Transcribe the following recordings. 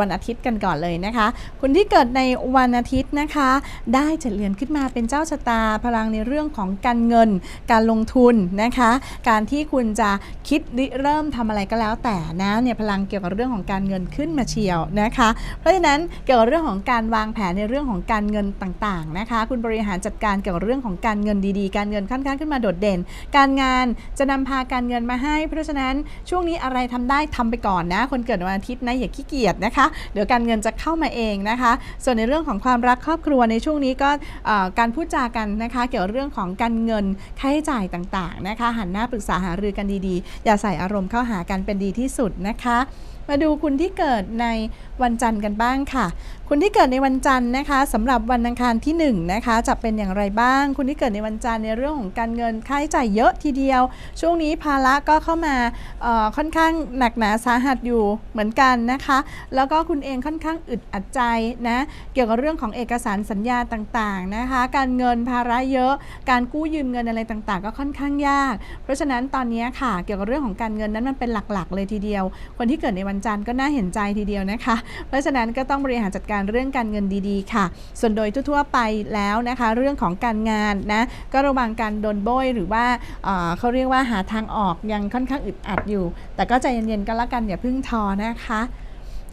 วันอาทิตย์กันก่อนเลยนะคะคุณที่เกิดในวันอาทิตย์นะคะ ได้เจ็ดเหรียญขึ้นมาเป็นเจ้าชะตาพลังในเรื่องของการเงิน การลงทุนนะคะ การที่คุณจะคิดเริ่มทำอะไรก็แล้วแต่นะเนี่ยพลังเกี่ยวกับเรื่องของการเงินขึ้นมาเชียวนะคะ เพราะฉะนั้นเกี่ยวกับเรื่องของการวางแผนในเรื่องของการเงินต่างๆนะคะ คุณบริหารจัดการเกี่ยวกับเรื่องของการเงินดีๆ การเงินค่อนข้างขึ้นมาโดดเด่น การงานจะนำพาการเงินมาให้ เพราะฉะนั้นช่วงนี้อะไรทำได้ทำไปก่อนนะ คนเกิดวันอาทิตย์นะอย่าขี้เกียจนะคะเดี๋ยวการเงินจะเข้ามาเองนะคะ ส่วนในเรื่องของความรักครอบครัวในช่วงนี้ก็การพูดจากันนะคะ เกี่ยวกับเรื่องของการเงินค่าใช้จ่ายต่างๆนะคะ หันหน้าปรึกษาหารือกันดีๆ อย่าใส่อารมณ์เข้าหากันเป็นดีที่สุดนะคะ มาดูคุณที่เกิดในวันจันทร์กันบ้างค่ะ คุณที่เกิดในวันจันทร์นะคะสำหรับวันอังคารที่1นะคะจะเป็นอย่างไรบ้าง คุณที่เกิดในวันจันทร์ในเรื่องของการเงินค่าใช้จ่ายเยอะทีเดียว ช่วงนี้ภาระก็เข้ามาค่อนข้างหนักหนาสาหัสอยู่เหมือนกันนะคะ แล้วก็คุณเองค่อนข้างอึดอัดใจนะเกี่ยวกับเรื่องของเอกสารสัญญาต่างๆนะคะ การเงินภาระเยอะ การกู้ยืมเงินอะไรต่างๆ ก็ค่อนข้างยาก เพราะฉะนั้นตอนนี้ค่ะเกี่ยวกับเรื่องของการเงินนั้นมันเป็นหลักๆ เลยทีเดียว คนที่เกิดในวันจันทร์ก็น่าเห็นใจทีเดียวนะคะ เพราะฉะนั้นก็ต้องบริหารจัดการเรื่องการเงินดีๆ ค่ะ ส่วนโดยทั่วๆไปแล้วนะคะ เรื่องของการงานนะก็ระวังการโดนโบยหรือว่าเเขาเรียกว่าหาทางออกยังค่อนข้างอึดอัดอยู่ แต่ก็ใจเย็นๆก็แล้วกันอย่าเพึ่งทอนะคะ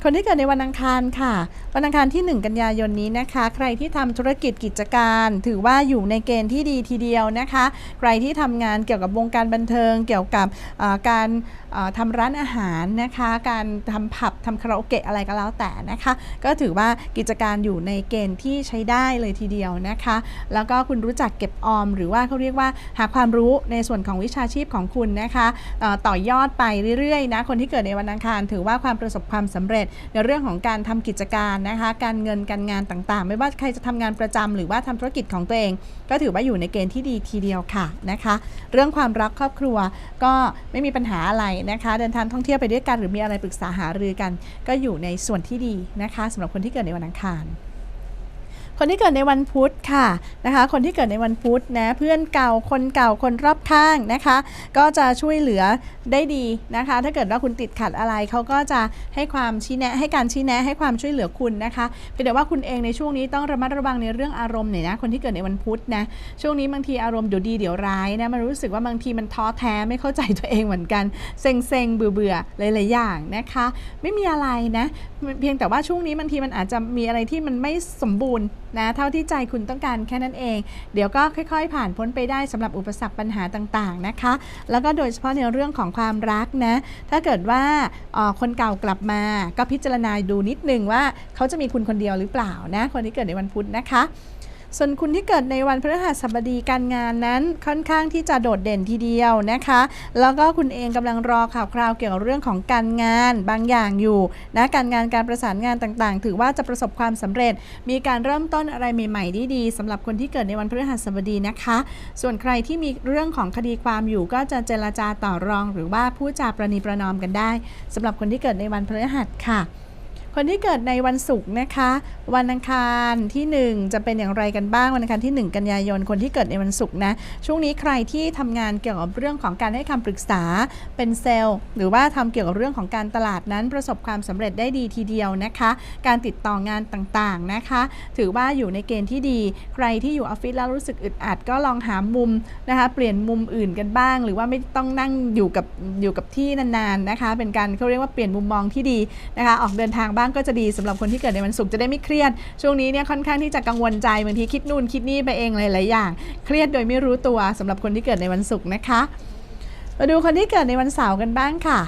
คนที่เกิดในวันอังคารค่ะ วันอังคารที่ 1 กันยายนนี้นะคะ ใครที่ทำธุรกิจกิจการ ถือว่าอยู่ในเกณฑ์ที่ดีทีเดียวนะคะ ใครที่ทำงานเกี่ยวกับวงการบันเทิง เกี่ยวกับการเอ่อทำร้านอาหารนะคะ การทำผับทำคาราโอเกะอะไรก็แล้วแต่นะคะ ก็ถือว่ากิจการอยู่ในเกณฑ์ที่ใช้ได้เลยทีเดียวนะคะ แล้วก็คุณรู้จักเก็บออม หรือว่าเขาเรียกว่าหาความรู้ในส่วนของวิชาชีพของคุณนะคะต่อยอดไปเรื่อยๆนะคนที่เกิดในวันอังคาร ถือว่าความประสบความสำเร็จในเรื่องของการทำกิจการนะคะ การเงินการงานต่างๆ ไม่ว่าใครจะทำงานประจำหรือว่าทำธุรกิจของตัวเอง ก็ถือว่าอยู่ในเกณฑ์ที่ดีทีเดียวค่ะนะคะ เรื่องความรักครอบครัวก็ไม่มีปัญหาอะไรนะคะ เดินทางท่องเที่ยวไปด้วยกันหรือมีอะไรปรึกษาหารือกัน ก็อยู่ในส่วนที่ดีนะคะสำหรับคนที่เกิดในวันอังคาร คนที่เกิดในวันพุธค่ะนะคะ คนที่เกิดในวันพุธนะเพื่อนเก่าคนเก่าคนรอบข้างนะคะ ก็จะช่วยเหลือได้ดีนะคะ ถ้าเกิดว่าคุณติดขัดอะไรเขาก็จะให้ความชี้แนะให้การชี้แนะให้ความช่วยเหลือคุณนะคะเพียงแต่ว่าคุณเองในช่วงนี้ต้องระมัดระวังในเรื่องอารมณ์หน่อยนะคนที่เกิดในวันพุธนะช่วงนี้บางทีอารมณ์เดี๋ยวดีเดี๋ยวร้ายนะมันรู้สึกว่าบางทีมันท้อแท้ไม่เข้าใจตัวเองเหมือนกันเซ็งเซ็งๆเบื่อเบื่อๆหลายๆอย่างนะคะ ไม่มีอะไรนะ เพียงแต่ว่าช่วงนี้บางทีมันอาจจะมีอะไรที่มันไม่สมบูรณ์นะเท่าที่ใจคุณต้องการแค่นั้นเอง เดี๋ยวก็ค่อยๆ ผ่านพ้นไปได้สำหรับอุปสรรคปัญหาต่างๆนะคะ แล้วก็โดยเฉพาะในเรื่องของความรักนะถ้าเกิดว่าออคนเก่ากลับมาก็พิจารณาดูนิดนึงว่าเขาจะมีคุณคนเดียวหรือเปล่านะคนที่เกิดในวันพุธนะคะ ส่วนคุณที่เกิดในวันพฤหัสบดีการงานนั้นค่อนข้างที่จะโดดเด่นทีเดียวนะคะ แล้วก็คุณเองกำลังรอข่าวคราวเกี่ยวกับเรื่องของการงานบางอย่างอยู่นะการงานการประสานงานต่างๆ ถือว่าจะประสบความสำเร็จ มีการเริ่มต้นอะไรใหม่ๆดีๆสำหรับคนที่เกิดในวันพฤหัสบดีนะคะ ส่วนใครที่มีเรื่องของคดีความอยู่ก็จะเจรจาต่อรอง หรือว่าพูดจาประนีประนอมกันได้สำหรับคนที่เกิดในวันพฤหัสค่ะ คนที่เกิดในวันศุกร์นะคะ วันอังคารที่ 1 จะเป็นอย่างไรกันบ้างวันอังคารที่ 1 กันยายนคนที่เกิดในวันศุกร์นะช่วงนี้ใครที่ทำงานเกี่ยวกับเรื่องของการให้คำปรึกษาเป็นเซลล์ หรือว่าทำเกี่ยวกับเรื่องของการตลาดนั้นประสบความสำเร็จได้ดีทีเดียวนะคะ การติดต่องานต่างๆนะคะ ถือว่าอยู่ในเกณฑ์ที่ดี ใครที่อยู่ออฟฟิศแล้วรู้สึกอึดอัดก็ลองหามุมนะคะเปลี่ยนมุมอื่นกันบ้าง หรือว่าไม่ต้องนั่งอยู่กับอยู่กับที่นานๆนะคะ เป็นการเขาเรียกว่าเปลี่ยนมุมมองที่ดีนะคะ ออกเดินทางบ้างก็จะดีสำหรับคนที่เกิดในวันศุกร์จะได้ไม่เครียด ช่วงนี้เนี่ยค่อนข้างที่จะกังวลใจบางทีคิดนู่นคิดนี่ไปเองหลายๆอย่าง เครียดโดยไม่รู้ตัวสำหรับคนที่เกิดในวันศุกร์นะคะ มาดูคนที่เกิดในวันเสาร์กันบ้างค่ะ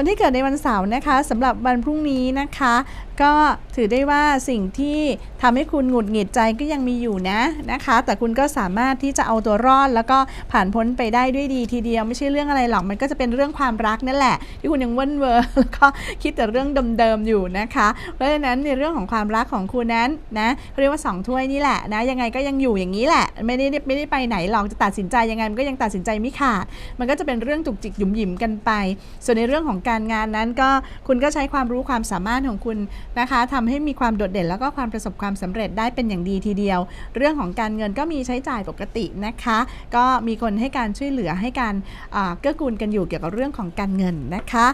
คนที่เกิดในวันเสาร์นะคะสำหรับวันพรุ่งนี้นะคะ ก็ถือได้ว่าสิ่งที่ทำให้คุณหงุดหงิดใจก็ยังมีอยู่นะนะคะ แต่คุณก็สามารถที่จะเอาตัวรอด แล้วก็ผ่านพ้นไปได้ด้วยดีทีเดียวไม่ใช่เรื่องอะไรหรอกมันก็จะเป็นเรื่องความรักนั่นแหละ ที่คุณยังเว่นเวอร์แล้วก็คิดแต่เรื่องเดิมๆอยู่นะคะ เพราะฉะนั้นในเรื่องของความรักของคุณนั้นนะเขาเรียกว่าสองถ้วยนี่แหละนะยังไงก็ยังอยู่อย่างนี้แหละ ไม่ได้ไม่ได้ไปไหนหรอกจะตัดสินใจยังไงมันก็ยังตัดสินใจไม่ขาด มันก็จะเป็นเรื่องจุกจิกหยุมหยิมกันไป ส่วนในเรื่องของการงานนั้นก็คุณก็ใช้ความรู้ความสามารถของคุณนะคะทำให้มีความโดดเด่นแล้วก็ความประสบความสำเร็จได้เป็นอย่างดีทีเดียว เรื่องของการเงินก็มีใช้จ่ายปกตินะคะ ก็มีคนให้การช่วยเหลือให้การเกื้อกูลกันอยู่เกี่ยวกับเรื่องของการเงินนะคะ